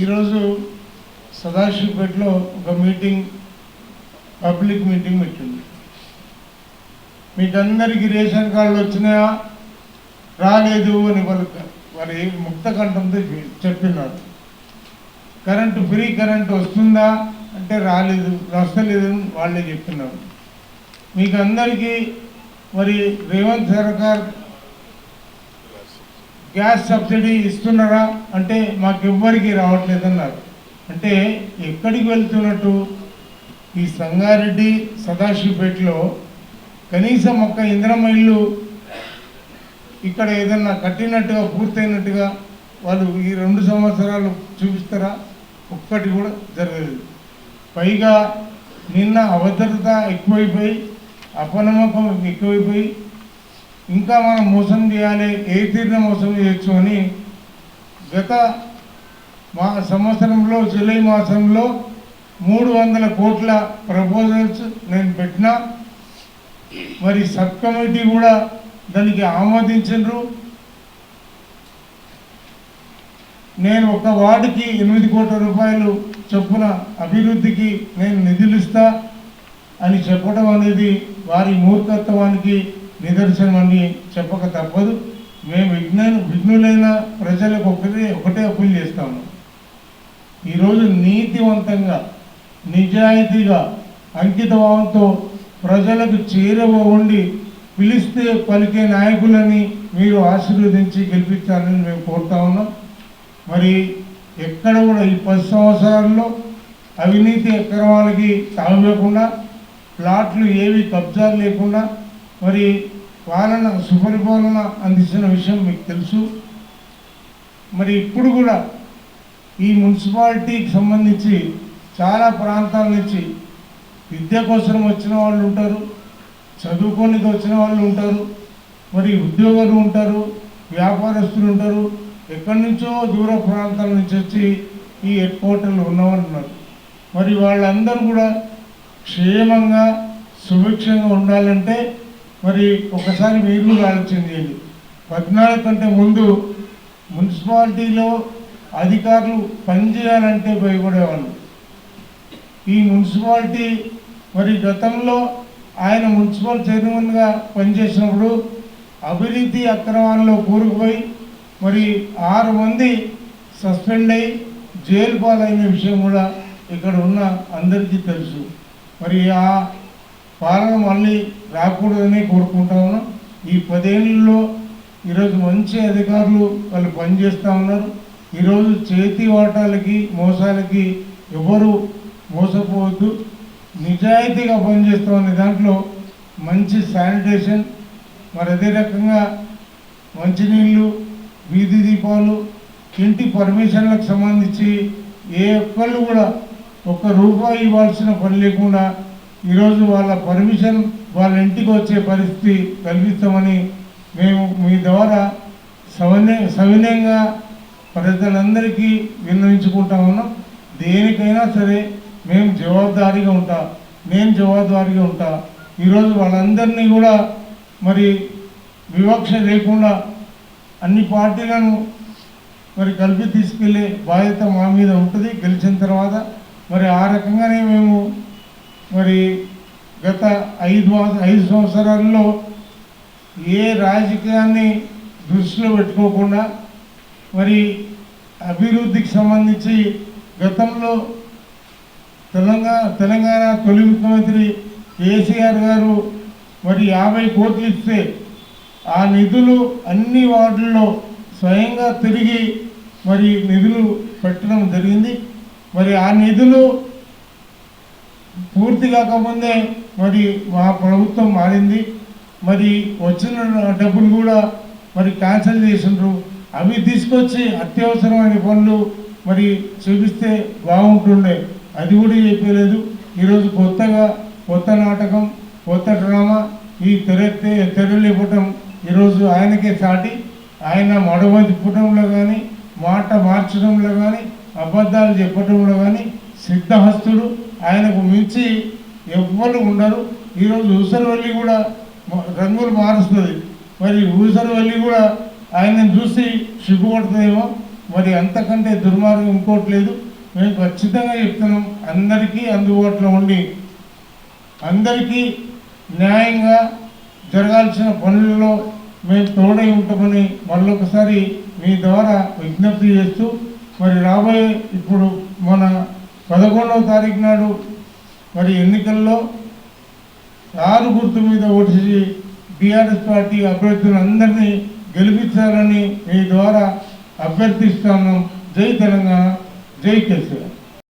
ఈరోజు సదాశివపేటలో ఒక meeting public meeting పెట్టింది. మీకందరికీ రేషన్ కార్డులు వచ్చినాయా? రాలేదు అని వాళ్ళకి వారి ముక్త కంఠంతో చెప్పినారు. కరెంటు ఫ్రీ కరెంట్ వస్తుందా? అంటే రాలేదు వస్తలేదు అని వాళ్ళే చెప్తున్నారు మీకు అందరికీ మరి రేవంత్ సర్కార్ గ్యాస్ సబ్సిడీ ఇస్తున్నారా అంటే మాకెవ్వరికి రావట్లేదన్నారు. అంటే ఎక్కడికి వెళ్తున్నట్టు ఈ సంగారెడ్డి సదాశివపేటలో కనీసం ఒక్క ఇంద్రమ్మ ఇల్లు ఇక్కడ ఏదన్నా కట్టినట్టుగా పూర్తయినట్టుగా వాళ్ళు ఈ రెండు సంవత్సరాలు చూపిస్తారా? ఒక్కటి కూడా జరగలేదు. పైగా నిన్న అభద్రత ఎక్కువైపోయి అపనమ్మకం ఎక్కువైపోయి ఇంకా మనం మోసం చేయాలి ఏ తీరున మోసం చేయొచ్చు అని గత మా సంవత్సరంలో జూలై మాసంలో మూడు వందల కోట్ల ప్రపోజల్స్ నేను పెట్టినా. మరి సబ్ కమిటీ కూడా దానికి ఆమోదించరు నేను ఒక వార్డుకి ఎనిమిది కోట్ల రూపాయలు చొప్పున అభివృద్ధికి నేను నిధులు ఇస్తా అని చెప్పడం అనేది వారి మూర్ఖత్వానికి నిదర్శనం చెప్పక తప్పదు. మేము విజ్ఞాన విఘ్నులైన ప్రజలకు ఒకటే ఒకటే అప్పులు చేస్తాము. ఈరోజు నీతివంతంగా నిజాయితీగా అంకితభావంతో ప్రజలకు చేరువ ఉండి పిలిస్తే పలికే నాయకులని మీరు ఆశీర్వదించి గెలిపించాలని మేము కోరుతా ఉన్నాం. మరి ఎక్కడ కూడా ఈ పది సంవత్సరాల్లో అవినీతి అక్రమాలకి తాగలేకుండా ప్లాట్లు ఏవి కబ్జాలు లేకుండా మరి పాలన సుపరిపాలన అందించిన విషయం మీకు తెలుసు. మరి ఇప్పుడు కూడా ఈ మున్సిపాలిటీకి సంబంధించి చాలా ప్రాంతాల నుంచి విద్య కోసం వచ్చిన వాళ్ళు ఉంటారు చదువుకోనికి వచ్చిన వాళ్ళు ఉంటారు మరి ఉద్యోగులు ఉంటారు వ్యాపారస్తులు ఉంటారు. ఎక్కడి నుంచో దూర ప్రాంతాల నుంచి వచ్చి ఈ హెడ్ క్వార్టర్లు ఉన్నవారు ఉన్నారు. మరి వాళ్ళందరూ కూడా క్షేమంగా సుభిక్షంగా ఉండాలంటే మరి ఒకసారి మీరు కూడా ఆలోచన చేయండి. పద్నాలుగు కంటే ముందు మున్సిపాలిటీలో అధికారులు పనిచేయాలంటే భయపడేవాళ్ళు. ఈ మున్సిపాలిటీ మరి గతంలో ఆయన మున్సిపల్ చైర్మన్గా పనిచేసినప్పుడు అభివృద్ధి అక్రమాల్లో కూరుకుపోయి మరి ఆరు మంది సస్పెండ్ అయి జైలు పాలైన విషయం కూడా ఇక్కడ ఉన్న అందరికీ తెలుసు. మరి ఆ ఫారం మళ్ళీ రాకూడదని కోరుకుంటా ఉన్నాం. ఈ పదేళ్ళలో ఈరోజు మంచి అధికారులు వాళ్ళు పనిచేస్తూ ఉన్నారు. ఈరోజు చేతి వాటాలకి మోసాలకి ఎవరు మోసపోవద్దు. నిజాయితీగా పనిచేస్తామనే దాంట్లో మంచి శానిటేషన్ మరి అదే రకంగా మంచినీళ్ళు వీధి దీపాలు ఇంటి పర్మిషన్లకు సంబంధించి ఏ ఒక్కళ్ళు కూడా ఒక్క రూపాయి ఇవ్వాల్సిన పని లేకుండా ఈరోజు వాళ్ళ పర్మిషన్ వాళ్ళ ఇంటికి వచ్చే పరిస్థితి కల్పిస్తామని మేము మీ ద్వారా సవినయ సవినయంగా ప్రజలందరికీ విన్నవించుకుంటా ఉన్నాం. దేనికైనా సరే మేము జవాబుదారీగా ఉంటా నేను జవాబుదారీగా ఉంటా. ఈరోజు వాళ్ళందరినీ కూడా మరి వివక్ష లేకుండా అన్ని పార్టీలను మరి కలిపి తీసుకెళ్ళే బాధ్యత మా మీద ఉంటుంది. గెలిచిన తర్వాత మరి ఆ రకంగానే మేము మరి గత ఐదు ఐదు సంవత్సరాల్లో ఏ రాజకీయాన్ని దృష్టిలో పెట్టుకోకుండా మరి అభివృద్ధికి సంబంధించి గతంలో తెలంగాణ తెలంగాణ తొలి ముఖ్యమంత్రి కేసీఆర్ గారు మరి యాభై కోట్లు ఇస్తే ఆ నిధులు అన్ని వార్డుల్లో స్వయంగా తిరిగి మరి నిధులు పెట్టడం జరిగింది. మరి ఆ నిధులు పూర్తి కాకముందే మరి మా ప్రభుత్వం మారింది. మరి వచ్చిన డబ్బులు కూడా మరి క్యాన్సిల్ చేసిండ్రు. అవి తీసుకొచ్చి అత్యవసరమైన పనులు మరి చూపిస్తే బాగుంటుండే. అది కూడా చెప్పలేదు. ఈరోజు కొత్తగా కొత్త నాటకం కొత్త డ్రామా ఈ తెరెత్తే తెరలేపటం ఈరోజు ఆయనకే సాటి ఆయన మడవ తిప్పటంలో కానీ మాట మార్చడంలో కానీ అబద్ధాలు చెప్పటంలో కానీ సిద్ధహస్తుడు. ఆయనకు మించి ఎవ్వరు ఉండరు. ఈరోజు ఊసరవల్లి కూడా రంగులు మారుస్తుంది. మరి ఊసరవల్లి కూడా ఆయనను చూసి సిగ్గుపడుతుందేమో. మరి అంతకంటే దుర్మార్గం ఇంకోటి లేదు. మేము ఖచ్చితంగా చెప్తున్నాం అందరికీ అందుబాటులో ఉండి అందరికీ న్యాయంగా జరగాల్సిన పనులలో మేము తోడై ఉంటామని మళ్ళొకసారి మీ ద్వారా విజ్ఞప్తి చేస్తూ మరి రాబోయే ఇప్పుడు మన పదకొండవ తారీఖు నాడు మరి ఎన్నికల్లో ఆరు గుర్తు మీద ఓటేసి బీఆర్ఎస్ పార్టీ అభ్యర్థులందరినీ గెలిపించాలని మీ ద్వారా అభ్యర్థిస్తున్నాం జై తెలంగాణ జై కేసీఆర్.